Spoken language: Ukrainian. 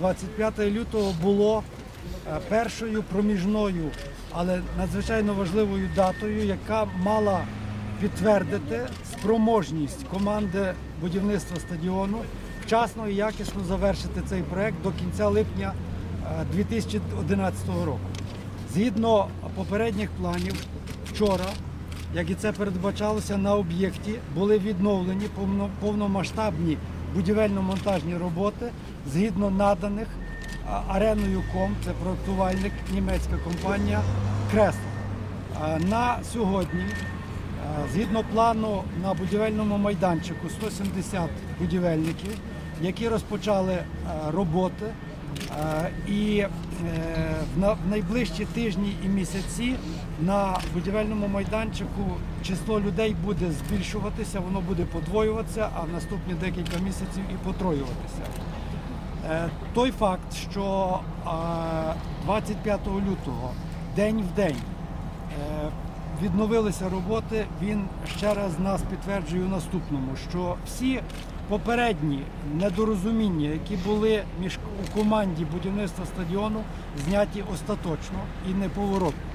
25 лютого було е, першою проміжною, але надзвичайно важливою датою, яка мала підтвердити спроможність команди будівництва стадіону вчасно і якісно завершити цей проект до кінця липня е, 2011 року. Згідно попередніх планів, вчора, як і це передбачалося на об'єкті, були відновлені повномасштабні будівельно-монтажні роботи згідно наданих ареною ком, це проектувальник німецька компанія Кресло. А, На сьогодні, згідно плану на будівельному майданчику 170 будівельників, які розпочали роботи. І е, в найближчі тижні і місяці на будівельному майданчику число людей буде збільшуватися, воно буде подвоюватися, а в наступні декілька місяців і потроюватися. Е, Той факт, що е, 25 лютого, день в день, е, відновилися роботи, він ще раз нас підтверджує наступному, що всі попередні недорозуміння, які були між у команді будівництва стадіону, зняті остаточно і неповоротно.